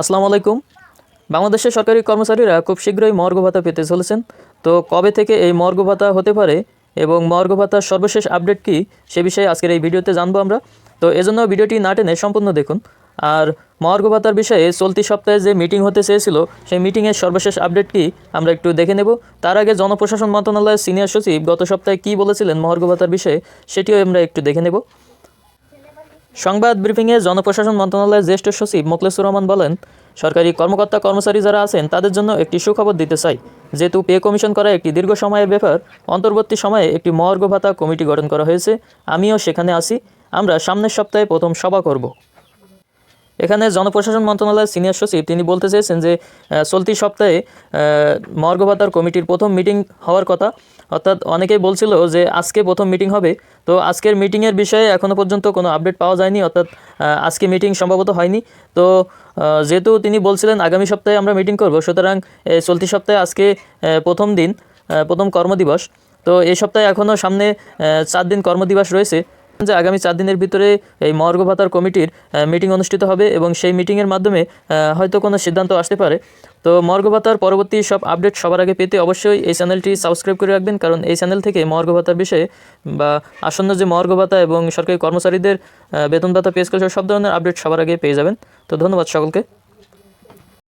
আসসালামু আলাইকুম। বাংলাদেশের সরকারি কর্মচারীরা খুব শীঘ্রই মর্গ ভাতা পেতে চলেছেন। তো কবে থেকে এই মর্গ ভাতা হতে পারে এবং মর্গ ভাতার সর্বশেষ আপডেট কি সে বিষয়ে আজকের এই ভিডিওতে জানব আমরা। তো এজন্য ভিডিওটি না টেনে সম্পূর্ণ দেখুন। আর মর্গ ভাতার বিষয়ে চলতি সপ্তাহে যে মিটিং হতে চেয়েছিল, সেই মিটিংয়ের সর্বশেষ আপডেট কি আমরা একটু দেখে নেব। তার আগে জনপ্রশাসন মন্ত্রণালয়ের সিনিয়র সচিব গত সপ্তাহে কী বলেছিলেন মর্গ ভাতার বিষয়ে, সেটিও আমরা একটু দেখে নেব। সংবাদ ব্রিফিংয়ে জনপ্রশাসন মন্ত্রণালয়ের জ্যেষ্ঠ সচিব মোকলেসুর রহমান বলেন, সরকারি কর্মকর্তা, কর্মচারী যারা আছেন, তাদের জন্য একটি সুখবর দিতে চাই। যেহেতু পে কমিশন করা একটি দীর্ঘ সময়ের ব্যাপার, অন্তর্বর্তী সময়ে একটি মর্গ ভাতা কমিটি গঠন করা হয়েছে। আমিও সেখানে আছি। আমরা সামনের সপ্তাহে প্রথম সভা করব। এখানে জনপ্রশাসন মন্ত্রণালয়ের সিনিয়র সচিব তিনি বলতে চেয়েছেন যে চলতি সপ্তাহে আহ, মর্গ ভাতার কমিটির প্রথম মিটিং হওয়ার কথা। অর্থাৎ অনেকেই বলছিল যে আজকে প্রথম মিটিং হবে। তো আজকের মিটিংয়ের বিষয়ে এখনও পর্যন্ত কোনো আপডেট পাওয়া যায়নি অর্থাৎ আজকে মিটিং সম্ভবত হয়নি। তো যেহেতু তিনি বলছিলেন আগামী সপ্তাহে আমরা মিটিং করব সুতরাং চলতি সপ্তাহে আজকে প্রথম দিন প্রথম কর্মদিবস। তো এই সপ্তাহে এখনও সামনে চার দিন কর্মদিবস রয়েছে। যে আগামী চার দিনের ভিতরে এই মর্গ ভাতার কমিটির মিটিং অনুষ্ঠিত হবে এবং সেই মিটিংয়ের মাধ্যমে হয়তো কোনো সিদ্ধান্ত আসতে পারে। তো মর্গ ভাতার পরবর্তী সব আপডেট সবার আগে পেতে অবশ্যই এই চ্যানেলটি সাবস্ক্রাইব করে রাখবেন, কারণ এই চ্যানেল থেকে মর্গ ভাতার বিষয়ে বা আসন্ন যে মর্গ ভাতা এবং সরকারি কর্মচারীদের বেতন ভাতা পেশ করেছে সব ধরনের আপডেট সবার আগে পেয়ে যাবেন। তো ধন্যবাদ সকলকে।